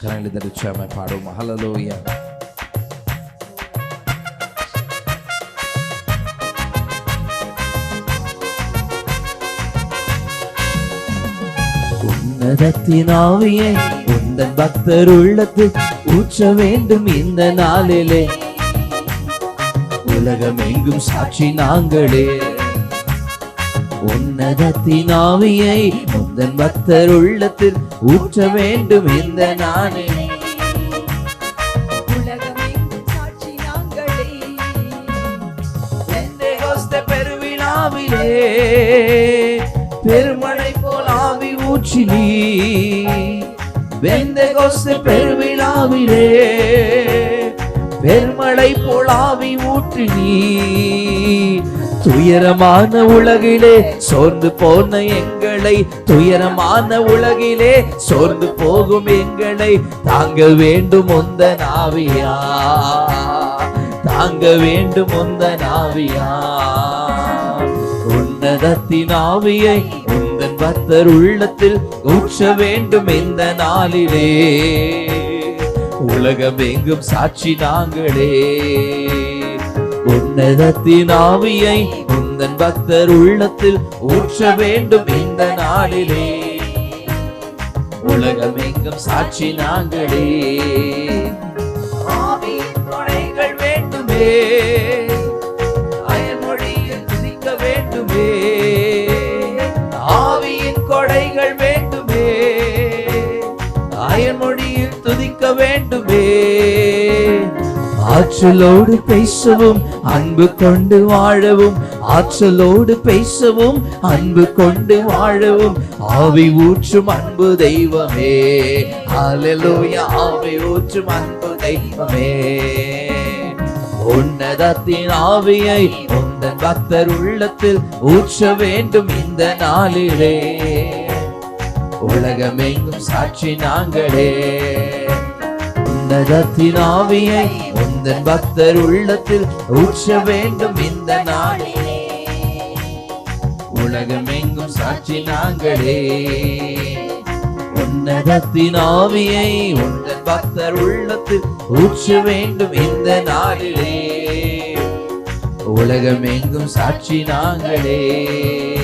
கரங்களை தரிச்சாம பாடும் ஹalleluya உன்னதத்தின் ஆவியை உந்தன் பக்தர் உள்ளத்தில் ஊற்ற வேண்டும் இந்த நாளிலே. உலகம் எங்கும் சாட்சி நாங்களே. உன்னதத்தின் ஆவியை உந்தன் பக்தர் உள்ளத்தில் ஊற்ற வேண்டும் இந்த பெருவிழாவிலே பெருமழை போல் ஆவி ஊற்றி நீ பெந்தேகோஸ்தே பெருவிழாவிலே பெருமழை போலாவி ஆவி ஊற்றி நீ. துயரமான உலகிலே சோர்ந்து போன எங்களை துயரமான உலகிலே சோர்ந்து போகும் எங்களை தாங்க வேண்டும் உந்த நாவியா. தாங்க வேண்டும் உந்த நாவியா. உன்னதத்தின் ஆவியை உந்தன் பக்தர் உள்ளத்தில் ஊற்ற வேண்டும் இந்த நாளிலே. உலகம் எங்கும் சாட்சி நாங்களே. உன்னதத்தின் ஆவியை உந்தன் பக்தர் உள்ளத்தில் ஊற்ற வேண்டும் இந்த நாளிலே. உலகம் எங்கும் சாட்சி நாங்களே. ஆவியின் வேண்டுமே. அயன்மொழியில் துதிக்க வேண்டுமே. ஆவியின் கொடைகள் வேண்டுமே. ஆற்றலோடு பேசவும் அன்பு கொண்டு வாழவும் ஆற்றலோடு பேசவும் அன்பு கொண்டு வாழவும். ஆவி ஊற்றும் அன்பு தெய்வமே. ஹalleluya ஆவி ஊற்றும் அன்பு தெய்வமே. உன்னதத்தின் ஆவியை உந்தன் பக்தர் உள்ளத்தில் ஊற்ற வேண்டும் இந்த நாளிலே. உலகமெங்கும் சாட்சி நாங்களே. உன்னதத்தின் ஆவியை உந்தன் பக்தர் உள்ளத்தில் ஊற்ற வேண்டும் இந்த நாளிலே. உலகமெங்கும் சாட்சி நாங்களே. உன்னதத்தின் ஆவியை உந்தன் பக்தர் உள்ளத்தில் ஊற்ற வேண்டும் இந்த நாளிலே. உலகமெங்கும் சாட்சி நாங்களே.